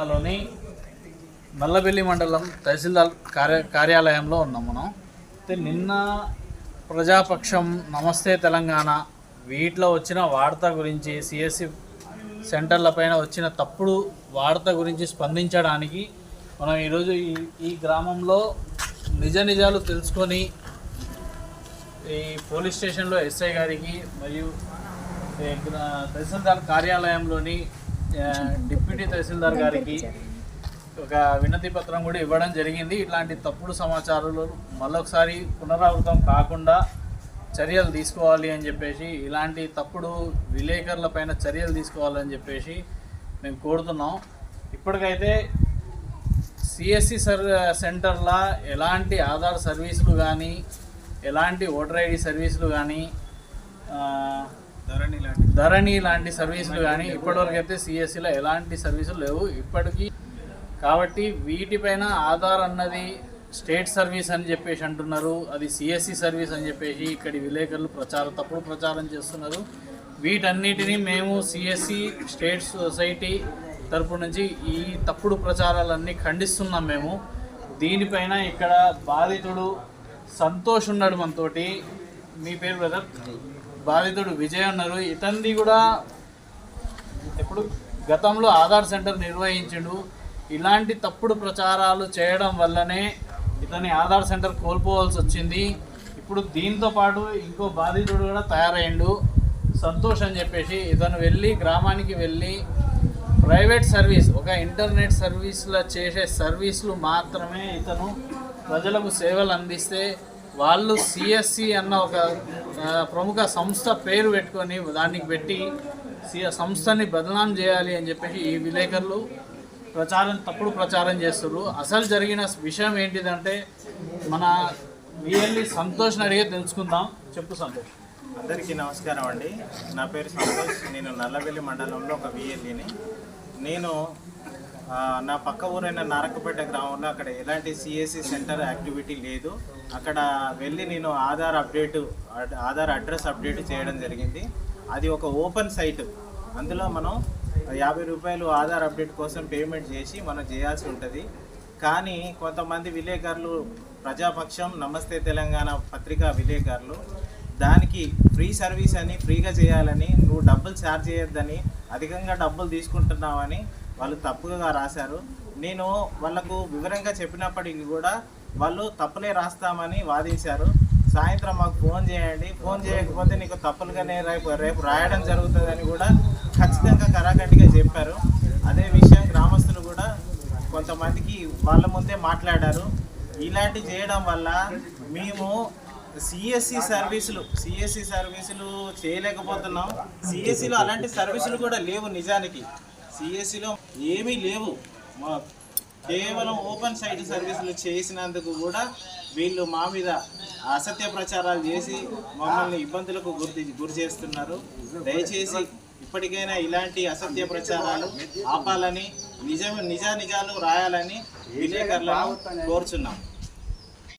జిల్లాలోని నల్లబెల్లి మండలం తహసీల్దార్ కార్య కార్యాలయంలో ఉన్నాం మనం. అయితే నిన్న ప్రజాపక్షం నమస్తే తెలంగాణ వీటిలో వచ్చిన వార్త గురించి సిఎస్సి సెంటర్లపైన వచ్చిన తప్పుడు వార్త గురించి స్పందించడానికి మనం ఈరోజు ఈ ఈ గ్రామంలో నిజ నిజాలు తెలుసుకొని ఈ పోలీస్ స్టేషన్లో ఎస్ఐ గారికి మరియు తహసీల్దార్ కార్యాలయంలోని డిప్యూటీ తహసీల్దార్ గారికి ఒక వినతి పత్రం కూడా ఇవ్వడం జరిగింది. ఇట్లాంటి తప్పుడు సమాచారాలు మళ్ళొకసారి పునరావృతం కాకుండా చర్యలు తీసుకోవాలి అని చెప్పేసి ఇలాంటి తప్పుడు విలేకరుల పైన చర్యలు తీసుకోవాలని చెప్పేసి మేము కోరుతున్నాం. ఇప్పటికైతే సిఎస్సి సర్ సెంటర్లో ఎలాంటి ఆధార్ సర్వీసులు కానీ ఎలాంటి ఓటర్ ఐడి సర్వీసులు కానీ ధరణి లాంటి సర్వీసులు కానీ ఇప్పటివరకు అయితే సిఎస్సిలో ఎలాంటి సర్వీసులు లేవు. ఇప్పటికీ కాబట్టి వీటిపైన ఆధార్ అన్నది స్టేట్ సర్వీస్ అని చెప్పేసి అంటున్నారు. అది సిఎస్సి సర్వీస్ అని చెప్పేసి ఇక్కడి విలేకరులు ప్రచారం తప్పుడు ప్రచారం చేస్తున్నారు. వీటన్నిటిని మేము సిఎస్సి స్టేట్ సొసైటీ తరపు నుంచి ఈ తప్పుడు ప్రచారాలన్నీ ఖండిస్తున్నాం మేము. దీనిపైన ఇక్కడ బాధితుడు సంతోష్ ఉన్నాడు మనతోటి. మీ పేరు బ్రదర్? బాధితుడు విజయ్ ఉన్నారు ఇతనిది కూడా ఇప్పుడు గతంలో ఆధార్ సెంటర్ నిర్వహించిండు. ఇలాంటి తప్పుడు ప్రచారాలు చేయడం వల్లనే ఇతని ఆధార్ సెంటర్ కోల్పోవాల్సి వచ్చింది. ఇప్పుడు దీంతో పాటు ఇంకో బాధితుడు కూడా తయారైండు. సంతోష్ అని చెప్పేసి ఇతను వెళ్ళి గ్రామానికి వెళ్ళి ప్రైవేట్ సర్వీస్ ఒక ఇంటర్నెట్ సర్వీస్లో చేసే సర్వీసులు మాత్రమే ఇతను ప్రజలకు సేవలు అందిస్తే వాళ్ళు సిఎస్సి అన్న ఒక ప్రముఖ సంస్థ పేరు పెట్టుకొని దానికి పెట్టి సంస్థని బదనాం చేయాలి అని చెప్పేసి ఈ విలేకరులు ప్రచారం తప్పుడు ప్రచారం చేస్తారు అసలు జరిగిన విషయం ఏంటిదంటే మన రియల్లీ సంతోష్ని అడిగే తెలుసుకుందాం. చెప్పు సంతోష్. అందరికీ నమస్కారం అండి. నా పేరు సంతోష్. నేను నల్లవెల్లి మండలంలో ఒక విఎల్ఈని. నేను నా పక్క ఊరైన నారకపేట గ్రామంలో అక్కడ ఎలాంటి సిఎస్సి సెంటర్ యాక్టివిటీ లేదు. అక్కడ వెళ్ళి నేను Aadhaar update Aadhaar address update చేయడం జరిగింది. అది ఒక ఓపెన్ సైట్. అందులో మనం యాభై రూపాయలు ఆధార్ అప్డేట్ కోసం పేమెంట్ చేసి మనం చేయాల్సి ఉంటుంది. కానీ కొంతమంది విలేకరులు ప్రజాపక్షం నమస్తే తెలంగాణ పత్రిక విలేకరులు దానికి ఫ్రీ సర్వీస్ అని ఫ్రీగా చేయాలని నువ్వు డబ్బులు ఛార్జ్ చేయొద్దని అధికంగా డబ్బులు తీసుకుంటున్నావని వాళ్ళు తప్పుగా రాశారు. నేను వాళ్ళకు వివరంగా చెప్పినప్పటికీ కూడా వాళ్ళు తప్పులే రాస్తామని వాదించారు. సాయంత్రం మాకు ఫోన్ చేయండి. ఫోన్ చేయకపోతే నీకు తప్పులుగానే రేపు రేపు రాయడం జరుగుతుందని కూడా ఖచ్చితంగా కరాఖండిగా చెప్పారు. అదే విషయం గ్రామస్తులు కూడా కొంతమందికి వాళ్ళ ముందే మాట్లాడారు. ఇలాంటి చేయడం వల్ల మేము సిఎస్సి సర్వీసులు సిఎస్సి సర్వీసులు చేయలేకపోతున్నాం. సిఎస్సిలో అలాంటి సర్వీసులు కూడా లేవు నిజానికి. సిఎస్సిలో ఏమీ లేవు. మా కేవలం ఓపెన్ సైట్ సర్వీసులు చేసినందుకు కూడా వీళ్ళు మా మీద అసత్య ప్రచారాలు చేసి మమ్మల్ని ఇబ్బందులకు గురి గురి చేస్తున్నారు. దయచేసి ఇప్పటికైనా ఇలాంటి అసత్య ప్రచారాలు ఆపాలని నిజం నిజానిజాలు రాయాలని విలేకరులను కోరుచున్నాం.